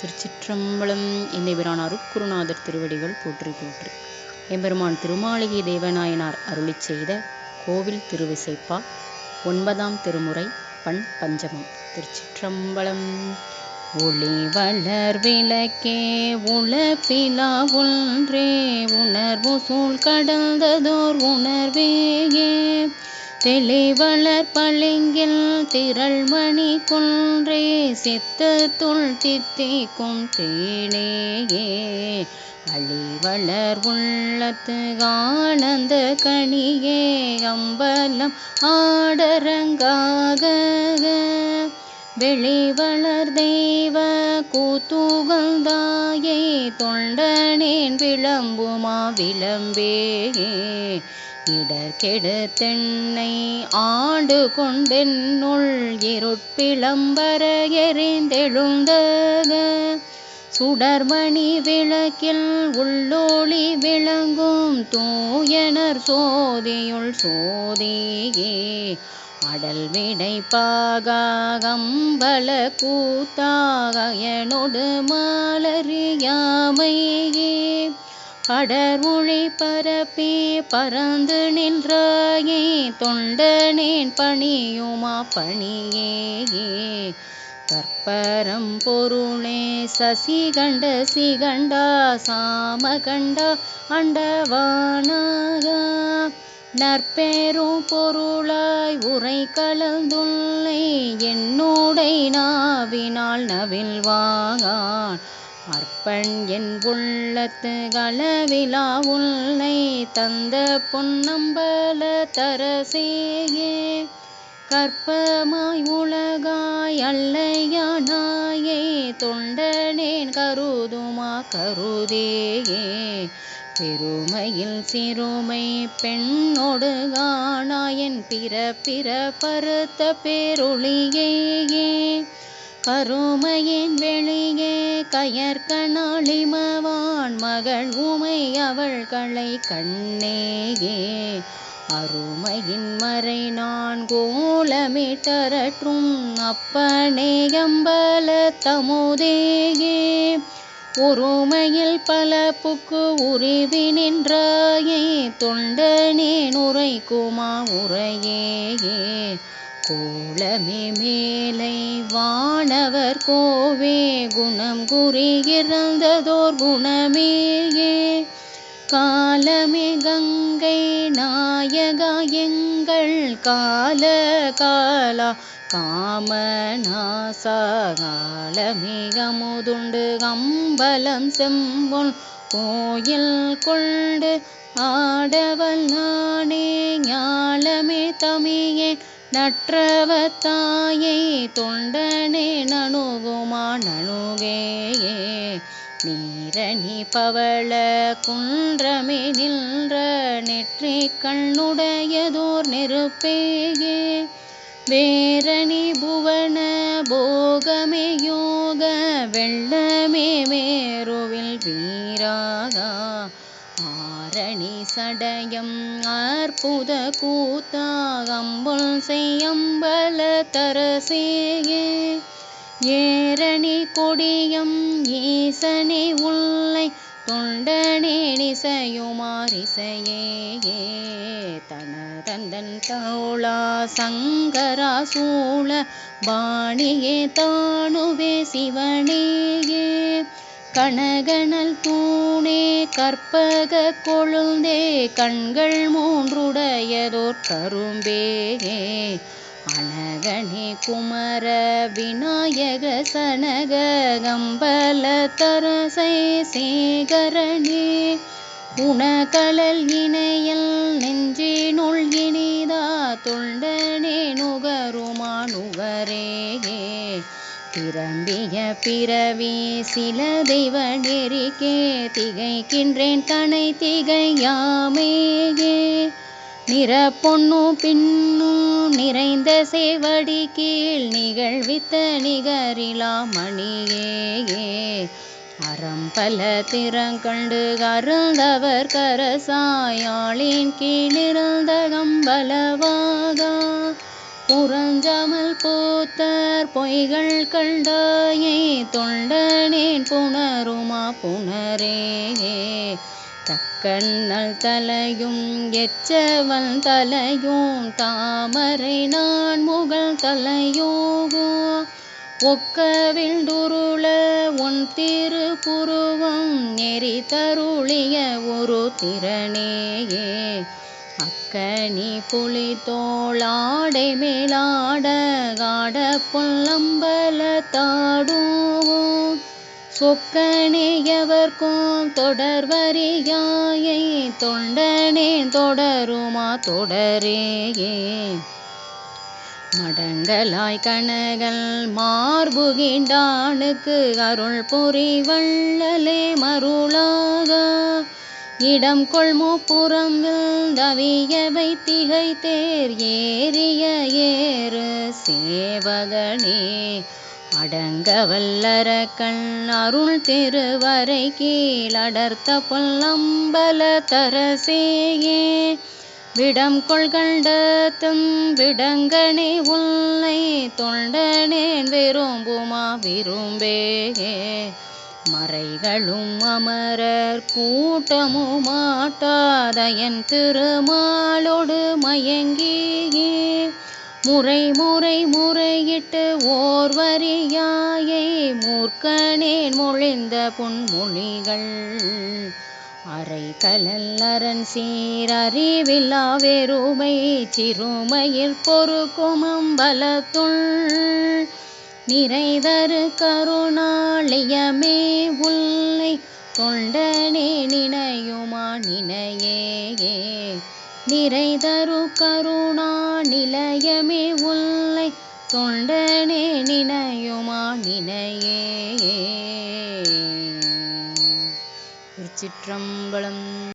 திருச்சிற்றம்பலம் என்னை என்னைபிரான் அருக்குருநாதர் திருவடிகள் போற்றி போற்றி. எம்பெருமான் திருமாளிகை தேவநாயனார் அருளி செய்த கோவில் திருவிசைப்பா ஒன்பதாம் திருமுறை பண் பஞ்சமம். திருச்சிற்றம்பலம் ஒளி வளர் விளக்கே உளப்பிலா ஒன்றே உணர்வு சூழ் கடந்ததோர் உணர்வேயே செலை தெளிவளர் பளிங்கில் திரள்மணி குன்றே சித்தத்துள் தித்திக்கும் தேனேயே. அழிவளர் உள்ளத்து ஆனந்த கணியே அம்பலம் ஆடரங்காக. வெளிவளர் தெய்வ கூத்துகந்தாயே தொண்டனேன் விளம்புமா விளம்பேயே. இடர்கெடு தென்னை ஆண்டு கொண்டென்னுள் இருட்பிளம்பர எறிந்தெழுந்தக சுடர்மணி விளக்கில் உள்ளொளி விளங்கும் தூயனர் சோதியுள் சோதியே. அடல் விடைப்பாகம்பல அம்பல கூத்தாகயனொடு மாலறியாமையே. அடர் ஒளி பரப்பி பறந்து நின்றாயே தொண்டனேன் பணியுமா பணியே கற்பரம் பொருளே சசிகண்ட சிகண்டா சாமகண்டா அண்டவானாக. நற்பேரும் பொருளாய் உரை கலந்துள்ளே என்னுடை நாவினால் நவில்வாகான். அற்பன் என் உள்ளத்து களவிலா உள்ளை தந்த பொன்னம்பல தரசேயே. கற்பமாய் உலகாய் அல்லையானாயே தொண்டனேன் கருதுமா கருதேயே. பெருமையில் சிறுமை பெண்ணோடு காணாயன் பிற பிற பருத்த பேரொளியேயே. கருமையின் வெளியே கயற்கனாளிமவான் மகள் உமை அவள் களை கண்ணேயே. அருமையின் மறை நான் கோலமிட்டரற்றும் அப்பனே அம்பல தமுதேயே. ஒருமையில் பல புக்கு உருவி நின்றாயே. தொண்டனே நுரைக்குமா உரையேயே. கோலமே மேல் வானவர் கோவே குணம் குறி இறந்ததோர் குணமேயே. காலமே கங்கை நாயகா எங்கள் கால காலா காமநாசா காலமிகமுதுண்டு கம்பலம் செம்பொன் கோயில் கொண்டு ஆடவல் நானே ஞாலமே தமியே நற்றவத்தாயை தொண்டனே நணுகுமா நணுகேயே. நீரணி பவள குன்றமே நின்ற நெற்றி கண்ணுடையதோர் நெருப்பேயே. வேரணி புவன போகமே யோக வெள்ளமே மேருவில் வீராகா. ஆரணி சடயம் அற்புத கூத்தாகம்புல் செய்யம்பல தரசேயே. ஏரணி கொடியம் ஈசனே உள்ளை தொண்டனே நிசையுமாரிசையே தனதந்தன் தோளா சங்கரா சூழ பாணியே தானுவே சிவனேயே. கணகணல் தூணே கற்பக கொழுந்தே கண்கள் மூன்றுடையதோர் கரும்பேயே அனகனே குமர விநாயக சனக கம்பல தரசை சேகரனே. உணகலல் இணையல் நெஞ்சினுள் இனிதா தொண்டனே நுகருமா நுகரே பிறந்திய பிறவி சில தெய்வ நெறிக்கே திகைக்கின்றேன் தனை திகையாமேயே நிற பொண்ணு பின்னும் நிறைந்த சேவடி கீழ் நிகழ்வித்த நிகரிலா மணியேயே. அறம்பல திறங்கண்டு அருந்தவர் கரசாயாளின் கீழிருந்த கம்பலவாகா புறஞ்சமல் போத்தார் பொய்கள் கண்டாயே தொண்டனேன் புணருமா புணரே. தக்கண்ணல் தலையும் எச்சவல் தலையும் தாமரை நான் முகல் தலையோகோ. ஒக்கவில்டுருள உன் திருப்புருவம் நெறி தருளிய ஒரு திறனேயே. அக்கனி புலி தோளாடை மேலாட காட பொல்லம்பல தாடும் சொக்கனேயவர்க்கும் தொடர்வரியாயை தொண்டனே தொடருமா தொடரேயே. மடங்கலாய் கனகல் மார்புகின்றானுக்கு அருள் பொறி வள்ளலே மருளாக. இடம் கொள்மோ புறம் தவியவை திகை தேர் ஏறிய ஏறு சேவகனே. அடங்க வல்லர கண் அருள் திருவரை கீழடர்த்த பொல்லம்பல தரசேயே. விடம் கொள்கண்டத்தும் விடங்கனே உன்னை தொண்டனேன் விரும்புமா விரும்பே மறைகளும் அமரர் கூட்டமும் மாட்டாதயன் திருமாலோடு மயங்கியே. முறை முறை முறையிட்டு ஓர்வரியாயை மூர்க்கனேன் மொழிந்த புன்மொழிகள் அரை கலல் அரண் சீர் அறிவில்லா வெறுமை சிறுமையில் பொறுக்கும் அம்பலத்துள் நிறைதரு கருணாலயமே உள்ளை தொண்டனே நினையுமா நினையே நிறைதரு கருணா நிலையமே உள்ளை தொண்டனே நினையுமா நினையே திருச்சிற்றம்பலம்